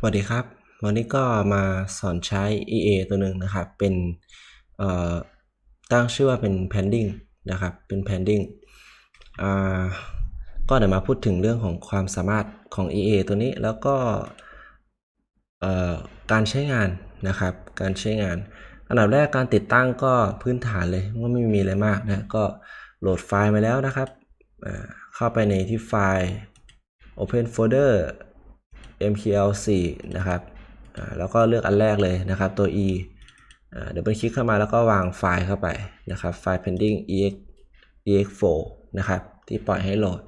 สวัสดีครับ วันนี้ก็มาสอนใช้ EA ตัวหนึ่งนะครับ เป็นตั้งชื่อว่าเป็น pending นะครับ เป็น pending ก็เดี๋ยวมาพูดถึงเรื่องของความสามารถของ EA ตัวนี้แล้วก็การใช้งานนะครับ การใช้งาน อันดับแรกการติดตั้งก็พื้นฐานเลยก็ไม่มีอะไรมากนะ ก็โหลดไฟล์มาแล้วนะครับ เข้าไปในที่ไฟล์ Open Folder MQL4 นะครับแล้วก็เลือกอันแรกเลยนะครับตัว E เดี๋ยวไปคลิกเข้ามาแล้วก็วางไฟล์เข้าไปนะครับไฟล์ pending ex ex4 นะครับที่ปล่อยให้โหลด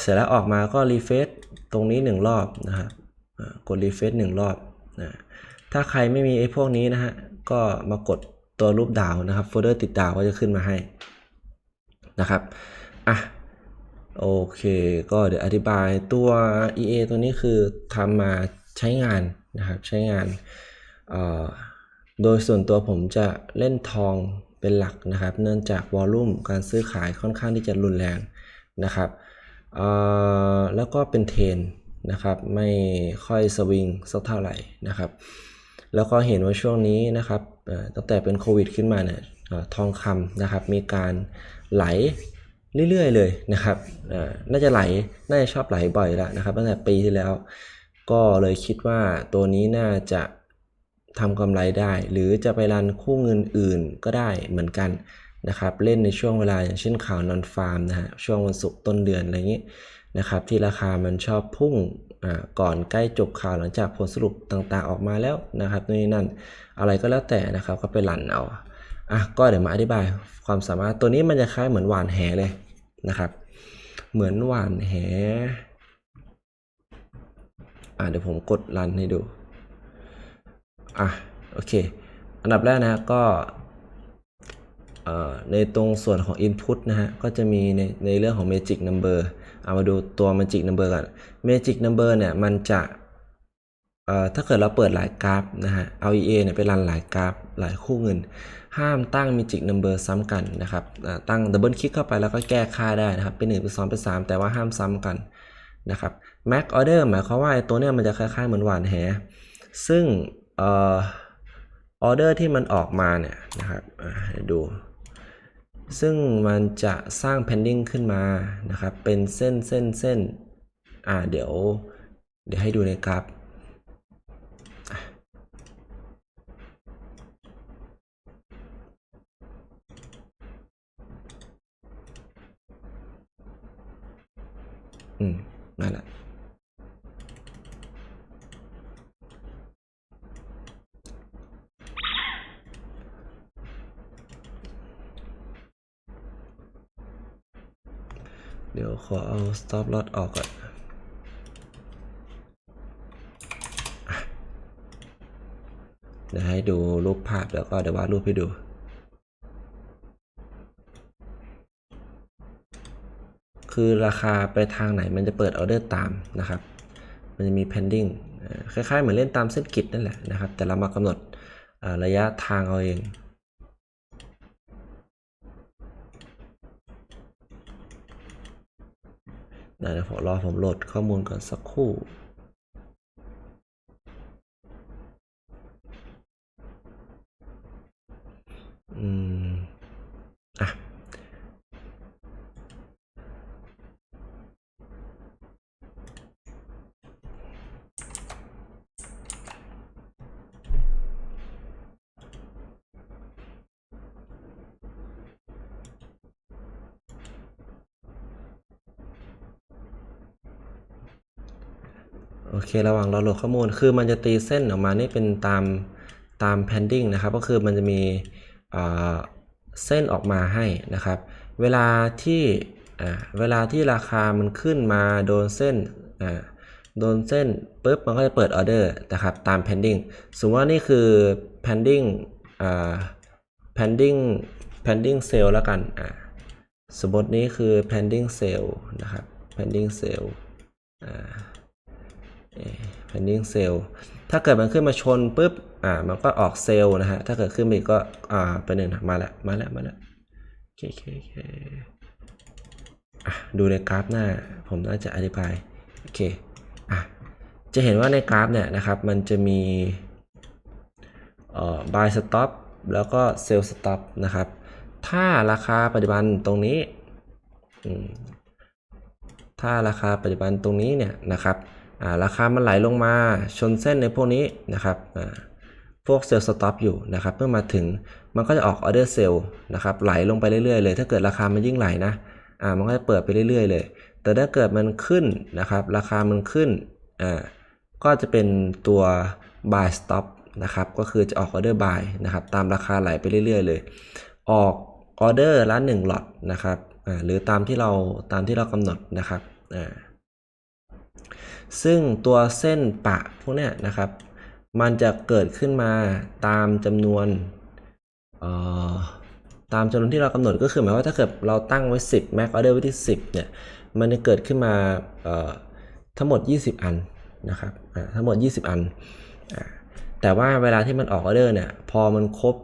เสร็จแล้วออกมาก็รีเฟซตรงนี้ 1 รอบนะครับกดรีเฟซหนึ่งรอบนะถ้าใครไม่มีไอ้พวกนี้นะฮะก็มากดตัวรูปดาวนะครับโฟลเดอร์ติดดาวก็จะขึ้นมาให้นะครับอะ โอเค ก็เดี๋ยวอธิบายตัว EA ตัวนี้คือทำมาใช้งานนะครับใช้งาน โดยส่วนตัวผมจะเล่นทองเป็นหลักนะครับ เนื่องจากวอลลุ่มการซื้อขายค่อนข้างที่จะรุนแรงนะครับแล้วก็เป็นเทนนะครับไม่ค่อยสวิงสักเท่าไหร่นะครับ แล้วก็เห็นว่าช่วงนี้นะครับตั้งแต่เป็นโควิดขึ้นมาเนี่ยทองคำนะครับมีการไหล เรื่อยๆเลยนะครับน่าจะไหล น่าจะชอบไหลบ่อยแล้วนะครับตั้งแต่ปีที่แล้ว ก็เลยคิดว่าตัวนี้น่าจะทำกำไรได้ หรือจะไปรันคู่เงินอื่นก็ได้เหมือนกันนะครับ เล่นในช่วงเวลาอย่างเช่นข่าวนอนฟาร์มนะฮะ ช่วงวันศุกร์ต้นเดือนอะไรอย่างนี้นะครับ ที่ราคามันชอบพุ่งอ่าก่อนใกล้จบข่าวหลังจากผลสรุปต่างๆออกมาแล้วนะครับนู่นนี่นั่น อะไรก็แล้วแต่นะครับก็ไปรันเอา อะก็เดี๋ยวมาอธิบายความสามารถตัวนี้มันจะคล้ายเหมือนหวานแหเลยนะครับ เหมือนหวานแหอ่าเดี๋ยวผมกดรันให้ดูอะโอเค อันดับแรกนะก็เอ่อในตรงส่วนของ Input นะฮะ ก็จะมีในในเรื่องของ Magic Number เอามาดูตัว Magic Number กัน Magic Number เนี่ย มันจะ ถ้าเกิดเราเปิดหลายกราฟนะฮะเอา EA เนี่ยไปรันหลายกราฟหลายคู่เงิน ห้ามตั้ง Magic Number ซ้ำกันนะครับตั้ง Double คลิกเข้าไปแล้วก็แก้ค่าได้นะครับ เป็น1เป็น2เป็น3 แต่ว่าห้ามซ้ำกันนะครับ Mac Order หมายความว่าตัวเนี้ยมันจะคล้ายๆเหมือนหวานแห ซึ่งออเดอร์ที่มันออกมาเนี่ยนะครับให้ดูซึ่งมันจะสร้าง pending ขึ้นมานะครับ เป็นเส้นเส้นเส้นอ่าเดี๋ยว เดี๋ยวให้ดูในกราฟอะอืมนั่นแหละ เดี๋ยวขอเอา stop loss ออกก่อนเดี๋ยวให้ดูรูปภาพแล้วก็เดี๋ยววาดรูปให้ดู คือราคาไปทางไหนมันจะเปิดออเดอร์ตามนะครับ มันจะมี pending คล้ายๆ เหมือนเล่นตามเส้นกิจนั่นแหละนะครับ แต่เรามากำหนดระยะทางเอาเอง เดี๋ยวผมรอผมโหลดข้อมูลก่อนสักครู่ อเคระหว่างเราโหลดข้อมูล คือมันจะตีเส้นออกมานี่เป็นตามตาม pending นะครับ ก็คือมันจะมีเส้นออกมาให้นะครับ เวลาที่เวลาที่ราคามันขึ้นมาโดนเส้นโดนเส้นปุ๊บมันก็จะเปิดออเดอร์นะครับตาม pending สมมติว่านี่คือ pending อ pending pending sale แล้วกันสมมตินี้คือ pending sale นะครับ pending sale อ่า pending sale ถ้าเกิดมันขึ้นมาชนปุ๊บ อ่า มันก็ออกเซลล์นะฮะ ถ้าเกิดขึ้นไปอีกก็ อ่าไปหนึ่งมาแล้วมาแล้วมาแล้วโอเคโอเคอะดูในกราฟหน้า ผมน่าจะอธิบาย โอเค อะ จะเห็นว่าในกราฟเนี่ยนะครับ มันจะมี เอ่อ buy stop แล้วก็ sell stop นะครับ ถ้าราคาปัจจุบันตรงนี้อืมถ้าราคาปัจจุบันตรงนี้เนี่ยนะครับ ราคามันไหลลงมาชนเส้นในพวกนี้นะครับพวก sell stop อยู่นะครับเมื่อมาถึงมันก็จะออก order sell นะครับไหลลงไปเรื่อยๆเลย ถ้าเกิดราคามันยิ่งไหลนะอ่ามันก็จะเปิดไปเรื่อยๆเลย แต่ถ้าเกิดมันขึ้นนะครับราคามันขึ้นอ่าก็จะเป็นตัว buy stop นะครับก็คือจะออกออเดอร์ buy นะครับตามราคาไหลไปเรื่อยๆเลย ออกออเดอร์ละ1หลอตนะครับหรือตามที่เราตามที่เรากำหนดนะครับอ่า ซึ่งตัวเส้นปะพวกเนี้ยนะครับ มันจะเกิดขึ้นมาตามจำนวนตามจำนวนที่เรากำหนดก็คือหมายว่าถ้าเกิดเราตั้งไว้ 10 Mac Order ไว้ที่ 10 เนี่ย มันจะเกิดขึ้นมาทั้งหมด 20 อันนะครับทั้งหมด 20 อันอแต่ว่าเวลาที่มันออกออเดอร์เนี่ย พอมันครบ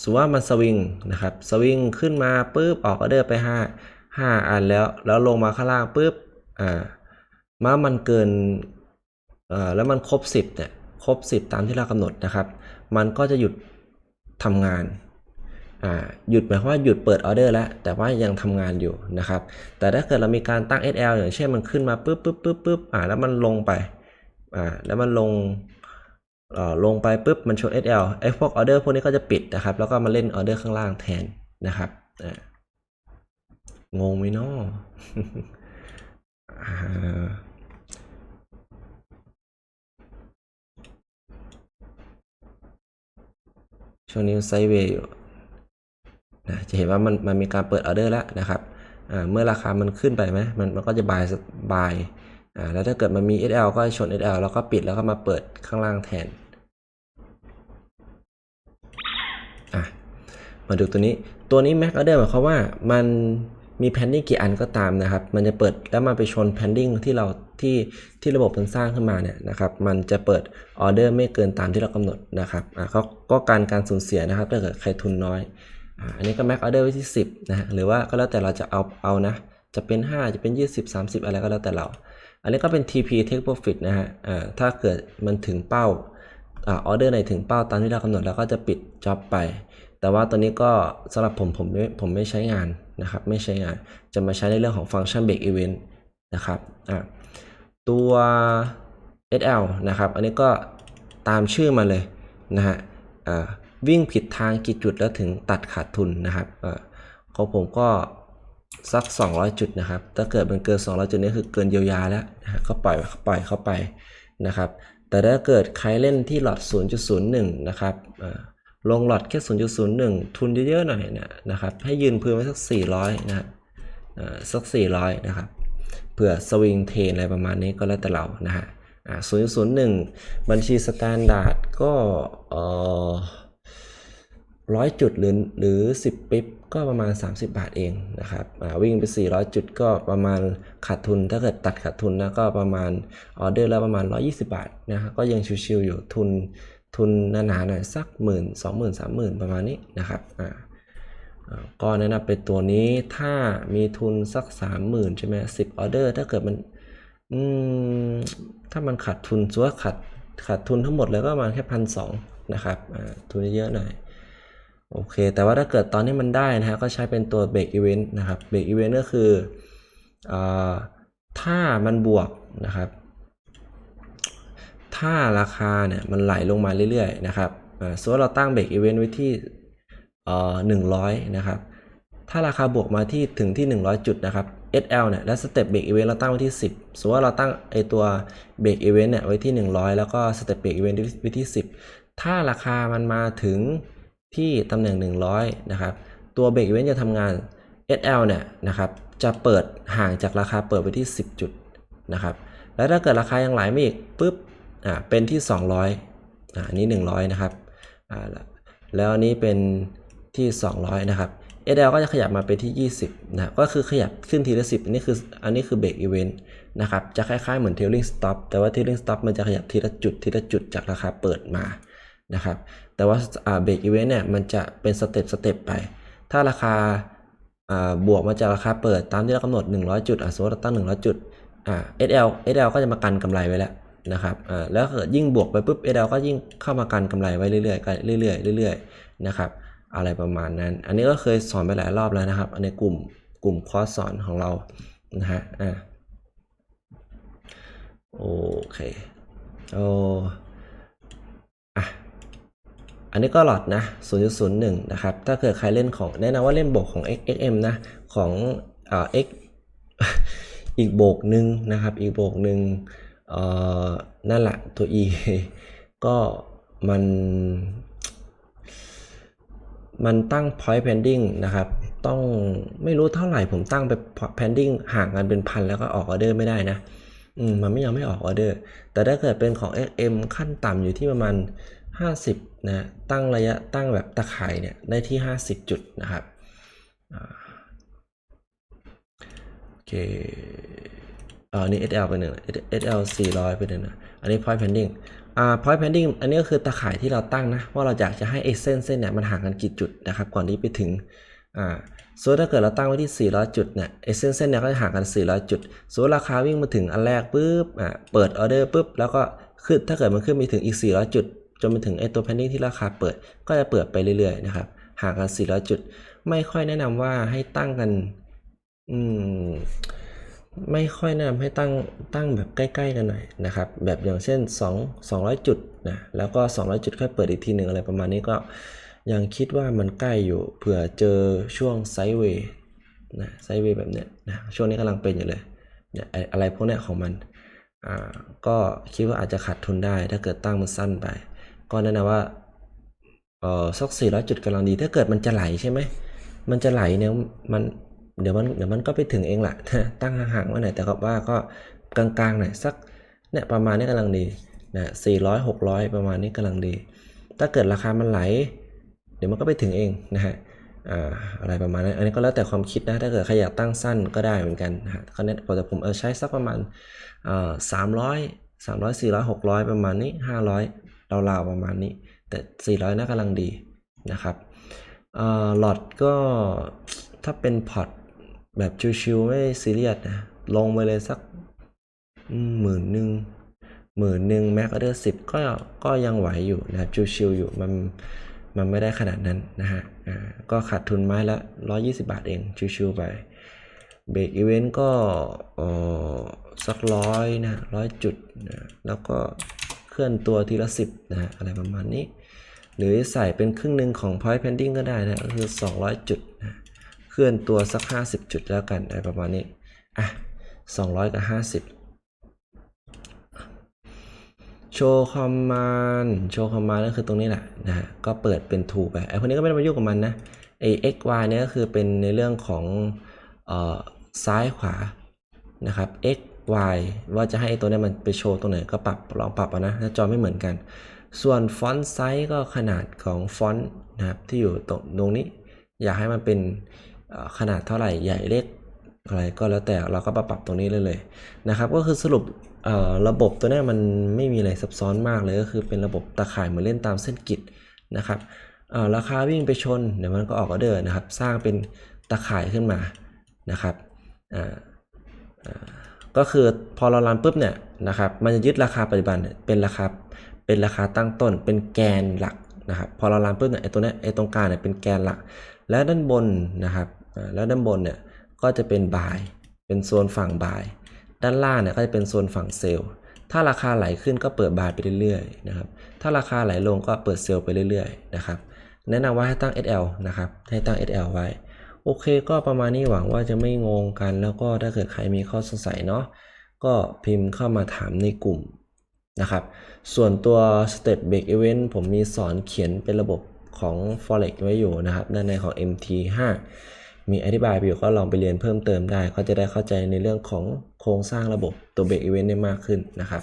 สมมติว่ามันสวิงนะครับ สวิงขึ้นมาปุ๊บออกออเดอร์ไป 5 5 อันแล้ว แล้วลงมาข้างล่างปุ๊บ อ่า มามันเกินแล้วมันครบ 10เนี่ยครบ 10 ตามที่เรากำหนดนะครับ มันก็จะหยุดทำงานหยุดหมายความว่าหยุดเปิดออเดอร์แล้ว แต่ว่ายังทำงานอยู่นะครับ แต่ถ้าเกิดเรามีการตั้ง SL อย่างเช่นมันขึ้นมาปุ๊บปุ๊บปุ๊บปุ๊บอ่าแล้วมันลงไปอ่าแล้วมันลงลงไปปุ๊บมันโชน SL ไอ้พวกออเดอร์พวกนี้ก็จะปิดนะครับ แล้วก็มาเล่นออเดอร์ข้างล่างแทนนะครับงงไหมเนาะ ช่วงนี้ไซเวย์อยู่นะจะเห็นว่ามันมันมีการเปิดออเดอร์แล้วนะครับเมื่อราคามันขึ้นไปไหมมันมันก็จะบายบายอ่าแล้วถ้าเกิดมันมี SL ก็ชน SL แล้วก็ปิดแล้วก็มาเปิดข้างล่างแทนอะมาดูตัวนี้ตัวนี้ Mac Order หมายความว่ามัน มีแพนดิ้งกี่อันก็ตามนะครับ มันจะเปิดแล้วมาไปชนแพนดิ้งที่เราที่ที่ระบบมันสร้างขึ้นมาเนี่ยนะครับ มันจะเปิดออเดอร์ไม่เกินตามที่เรากำหนดนะครับอ่าก็ก็การการสูญเสียนะครับถ้าเกิดใครทุนน้อยอ่าอันนี้ก็ Mac Order ไว้ที่ 10นะฮะหรือว่าก็แล้วแต่เราจะเอาเอานะ จะเป็น 5 จะเป็น 20 30 อะไรก็แล้วแต่เรา อันนี้ก็เป็น TP Take Profit นะฮะอ่าถ้าเกิดมันถึงเป้าอ่าออเดอร์ไหนถึงเป้าตามที่เรากำหนดแล้วก็จะปิดจ็อบไป แต่ว่าตัวนี้ก็สำหรับผมผมไม่ผมไม่ใช้งานนะครับ ไม่ใช้งาน จะมาใช้ในเรื่องของฟังก์ชัน Break Event นะครับอ่าตัว SL นะครับ อันนี้ก็ตามชื่อมาเลยนะฮะอ่าวิ่งผิดทางกี่จุดแล้วถึงตัดขาดทุนนะครับอ่าของผมก็สัก 200 จุดนะครับ ถ้าเกิดมันเกิน 200 จุดนี่คือเกินเยียวยาแล้วนะฮะก็ปล่อยปล่อยเข้าไปนะครับ แต่ถ้าเกิดใครเล่นที่หลอด 0.01 นะครับอ่า ลงหลอดแค่ 0.01 ทุนเยอะๆหน่อยเนี่ยนะครับ ให้ยืนพื้นไว้สัก 400 นะสัก 400 นะครับ เผื่อสวิงเทนอะไรประมาณนี้ก็แล้วแต่เรานะฮะ0.01 บัญชีสแตนดาร์ดก็ร้อยจุดหรือหรือ 10 ปิ๊บก็ประมาณ 30 บาทเองนะครับวิ่งไป 400 จุดก็ประมาณขาดทุน ถ้าเกิดตัดขาดทุนนะก็ประมาณออเดอร์แล้วประมาณ 120 บาทนะก็ยังชิวๆอยู่ทุน ทุนหนาๆหน่อยสักหมื่นสองหมื่นสามหมื่นประมาณนี้นะครับอ่าอ่าก็แนะนำเป็นตัวนี้ถ้ามีทุนสักสามหมื่นใช่ไหมสิบออเดอร์ถ้าเกิดมันอืมถ้ามันขาดทุนสมมุติว่าขาดขาดทุนทั้งหมดเลยก็ประมาณแค่พันสองนะครับอ่าทุนเยอะหน่อยโอเค แต่ว่าถ้าเกิดตอนนี้มันได้นะฮะก็ใช้เป็นตัวเบรกอีเวนต์นะครับเบรกอีเวนต์ก็คืออาถ้ามันบวกนะครับ ถ้าราคาเนี่ยมันไหลลงมาเรื่อยๆนะครับสมมติเราตั้งเบรกอีเวนต์ไว้ที่หนึ่งร้อยนะครับ ถ้าราคาบวกมาที่ถึงที่ 100 จุดนะครับ SL เนี่ยและสเต็ปเบรกอีเวนต์เราตั้งไว้ที่ 10สมมติว่าเราตั้งไอตัวเบรกอีเวนต์เนี่ยไว้ที่ 100 แล้วก็สเต็ปเบรกอีเวนต์ไว้ที่ 10 ถ้าราคามันมาถึงที่ตำแหน่ง 100 นะครับ ตัวเบรกอีเวนต์จะทำงาน SL เนี่ยนะครับ จะเปิดห่างจากราคาเปิดไปที่ 10 จุดนะครับ แล้วถ้าเกิดราคายังไหลไม่อีกปุ๊บ อ่าเป็นที่ 200อ่าอันนี้ 100 นะครับอ่าแล้วอันนี้เป็นที่ 200 นะครับ SL ก็จะขยับมาเป็นที่ 20 นะก็คือขยับขึ้นทีละ 10 อันนี้คืออันนี้คือเบรกอีเวนต์นะครับ จะคล้ายๆเหมือน trailing stop แต่ว่า trailing stop มันจะขยับทีละจุดทีละจุดจากราคาเปิดมานะครับ แต่ว่าเบรกอีเวนต์เนี่ยมันจะเป็นสเต็ปสเต็ปไป ถ้าราคาบวกมาจากราคาเปิดตามที่เรากำหนด 100 จุดอะสมมติเราตั้ง 100 จุดอ่า SL SL ก็จะมากันกำไรไว้แล้ว นะครับอ่าแล้วเกิดยิ่งบวกไปปุ๊บ SL ก็ยิ่งเข้ามากันกำไรไว้เรื่อยๆกันเรื่อยๆเรื่อยๆนะครับอะไรประมาณนั้น อันนี้ก็เคยสอนไปหลายรอบแล้วนะครับ ในกลุ่มกลุ่มคอร์สสอนของเรานะฮะอ่าโอเคโออะอันนี้ก็หลอดนะ 0.01 นะครับ ถ้าเกิดใครเล่นของแนะนำว่าเล่นโบกของ XM นะ ของเอ่อ X อีกโบกหนึ่งนะครับ อีกโบกหนึ่ง เอ่อนั่นแหละตัว E ก็มัน มันตั้ง point pending นะครับ ต้องไม่รู้เท่าไหร่ผมตั้งไป pending ห่างกันเป็นพันแล้วก็ออกออเดอร์ไม่ได้นะอืมมันไม่ยอมไม่ออกออเดอร์ แต่ถ้าเกิดเป็นของ XM ขั้นต่ำอยู่ที่ประมาณ 50 นะ ตั้งระยะตั้งแบบตะข่ายเนี่ยได้ที่ 50 จุดนะครับโอเค อ่าอันนี้ SL ไปหนึ่ง SL 400 ไปหนึ่งนะ อันนี้ point pending อ่า point pending อันนี้ก็คือตะข่ายที่เราตั้งนะ ว่าเราอยากจะให้ไอ้เส้นเส้นเนี่ยมันห่างกันกี่จุดนะครับ ก่อนที่ไปถึง อ่าส่วนถ้าเกิดเราตั้งไว้ที่ 400 จุดเนี่ยไอ้เส้นเส้นเนี่ยก็จะห่างกัน 400 จุดส่วนราคาวิ่งมาถึงอันแรกปุ๊บ อ่า เปิดออเดอร์ปุ๊บ แล้วก็ขึ้น ถ้าเกิดมันขึ้นไปถึงอีก 400 จุด จนไปถึงไอ้ตัว pending ที่ราคาเปิด ก็จะเปิดไปเรื่อยๆนะครับ ห่างกัน 400 จุด ไม่ค่อยแนะนำว่าให้ตั้งกัน อืม ไม่ค่อยแนะนำให้ตั้งตั้งแบบใกล้ๆกันหน่อยนะครับ แบบอย่างเช่น 2 200 จุดนะแล้วก็ 200 จุดค่อยเปิดอีกทีหนึ่งอะไรประมาณนี้ก็ยังคิดว่ามันใกล้อยู่เผื่อเจอช่วงไซด์เวย์นะไซด์เวย์แบบเนี้ยนะช่วงนี้กำลังเป็นอยู่เลยเนี่ยไอ้อะไรพวกเนี้ยของมันอ่าก็คิดว่าอาจจะขาดทุนได้ ถ้าเกิดตั้งมันสั้นไป ก็แนะนำว่าเออสัก400 จุดกำลังดี ถ้าเกิดมันจะไหลใช่ไหมมันจะไหลเนี่ยมัน เดี๋ยวมันเดี๋ยวมันก็ไปถึงเองแหละตั้งห่างๆไว้หน่อยแต่ก็ว่าก็กลางๆหน่อยสักเนี่ยประมาณนี้กำลังดีนะ400 600ประมาณนี้กำลังดี ถ้าเกิดราคามันไหล เดี๋ยวมันก็ไปถึงเองนะฮะอ่าอะไรประมาณนั้นอันนี้ก็แล้วแต่ความคิดนะถ้าเกิดใครอยากตั้งสั้นก็ได้เหมือนกันนะฮะก็เนี่ยแต่ผมเออใช้สักประมาณอ่อสามร้อยสามร้อยสี่ร้อยหกร้อยประมาณนี้ห้าร้อยราวๆประมาณนี้ แต่สี่ร้อยน่ากำลังดีนะครับอ่อหลอดก็ถ้าเป็นพอร์ต แบบชิวๆไม่ซีเรียสนะ ลงไปเลยสักหมื่นหนึ่งหมื่นหนึ่งแม็กอเดอร์สิบก็ก็ยังไหวอยู่นะครับชิวๆอยู่มันมันไม่ได้ขนาดนั้นนะฮะอ่าก็ขาดทุนไม้ละร้อยี่สิบาทเองชิวๆไปเบรกอีเวนต์ก็ออสักร้อยนะร้อยจุดนะแล้วก็เคลื่อนตัวทีละสิบนะอะไรประมาณนี้ หรือใส่เป็นครึ่งหนึ่งของ point pending ก็ได้นะก็คือ 200 จุดนะ เคลื่อนตัวสัก 50 จุดแล้วกันอะไรประมาณนี้ อะ 200 กับ 50 โชว์คอมมานโชว์คอมมานก็คือตรงนี้แหละนะฮะ ก็เปิดเป็น to ไปไอ้พวกนี้ก็ไม่ต้องมายุ่งกับมันนะไอ้ x y เนี่ยก็คือเป็นในเรื่องของเอ่อซ้ายขวานะครับ x y ว่าจะให้ตัวเนี้มันไปโชว์ตรงไหนก็ปรับลองปรับนะหน้าจอไม่เหมือนกัน ส่วนฟอนต์ไซส์ก็ขนาดของฟอนต์นะครับที่อยู่ตรงตรงนี้ อยากให้มันเป็น ขนาดเท่าไหร่ใหญ่เล็กอะไรก็แล้วแต่เราก็ปรับปรับตรงนี้เลยเลยนะครับ ก็คือสรุประบบตัวนี้มันไม่มีอะไรซับซ้อนมากเลยก็คือเป็นระบบตะข่ายเหมือนเล่นตามเส้นกิจนะครับราคาวิ่งไปชนเดี๋ยวมันก็ออกออเดอร์นะครับ สร้างเป็นตะข่ายขึ้นมานะครับก็คือพอเรารันปุ๊บเนี่ยนะครับมันจะยึดราคาปัจจุบันเป็นราคาเป็นราคาตั้งต้น เป็นแกนหลักนะครับพอเรารันปุ๊บเนี่ยไอ้ตัวนี้ไอ้ตรงกลางเนี่ยเป็นแกนหลัก แล้วด้านบนนะครับ แล้วด้านบนเนี่ยก็จะเป็นบายเป็นโซนฝั่งบาย ด้านล่างเนี่ยก็จะเป็นโซนฝั่งเซลล์ถ้าราคาไหลขึ้นก็เปิดบายไปเรื่อยๆนะครับถ้าราคาไหลลงก็เปิดเซลล์ไปเรื่อยๆนะครับแนะนำว่าให้ตั้ง SL นะครับให้ตั้ง SL ไว้ โอเคก็ประมาณนี้หวังว่าจะไม่งงกัน แล้วก็ถ้าเกิดใครมีข้อสงสัยเนาะก็พิมพ์เข้ามาถามในกลุ่มนะครับส่วนตัว Step Break Event ผมมีสอนเขียนเป็นระบบของ Forex ไว้อยู่นะครับด้านในของ MT5 มีอธิบายไปอยู่ก็ลองไปเรียนเพิ่มเติมได้ ก็จะได้เข้าใจในเรื่องของโครงสร้างระบบตัวเบรกอีเวนต์ได้มากขึ้นนะครับ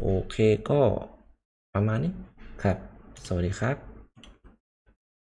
โอเคก็ประมาณนี้ครับ สวัสดีครับ